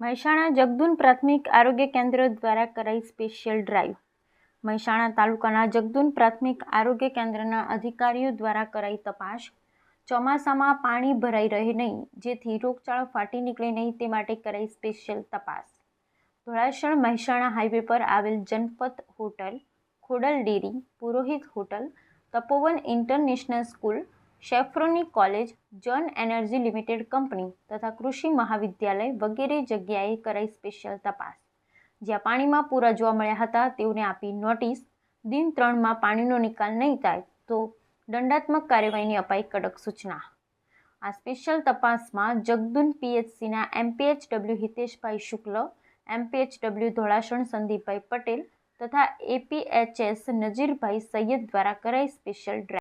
મહેસાણા જગદુન પ્રાથમિક આરોગ્ય કેન્દ્ર દ્વારા કરાઈ સ્પેશિયલ ડ્રાઈવ. મહેસાણા તાલુકાના જગદુન પ્રાથમિક આરોગ્ય કેન્દ્રના અધિકારીઓ દ્વારા કરાઈ તપાસ. ચોમાસામાં પાણી ભરાઈ રહે નહીં, જેથી રોગચાળો ફાટી નીકળે નહીં તે માટે કરાઈ સ્પેશિયલ તપાસ. ધોળાસણ મહેસાણા હાઈવે પર આવેલ Janpath hotel, Khodal dairy, Purohit hotel, Tapovan international school શેફ્રોની college, Jan energy limited company તથા કૃષિ મહાવિદ્યાલય વગેરે જગ્યાએ કરાઈ સ્પેશિયલ તપાસ. જ્યાં પાણીમાં પૂરા જોવા મળ્યા હતા, તેઓને આપી નોટિસ. દિન ત્રણમાં પાણીનો નિકાલ નહીં થાય, તો દંડાત્મક કાર્યવાહીની અપાઈ કડક સૂચના. આ સ્પેશિયલ તપાસમાં જગદુન પીએચસીના એમપીએચડબલ્યુ હિતેશભાઈ શુક્લ, એમપીએચડબલ્યુ ધોળાસણ સંદીપભાઈ પટેલ તથા એપીએચએસ નજીરભાઈ સૈયદ દ્વારા કરાઈ સ્પેશિયલ ડ્રાઈવ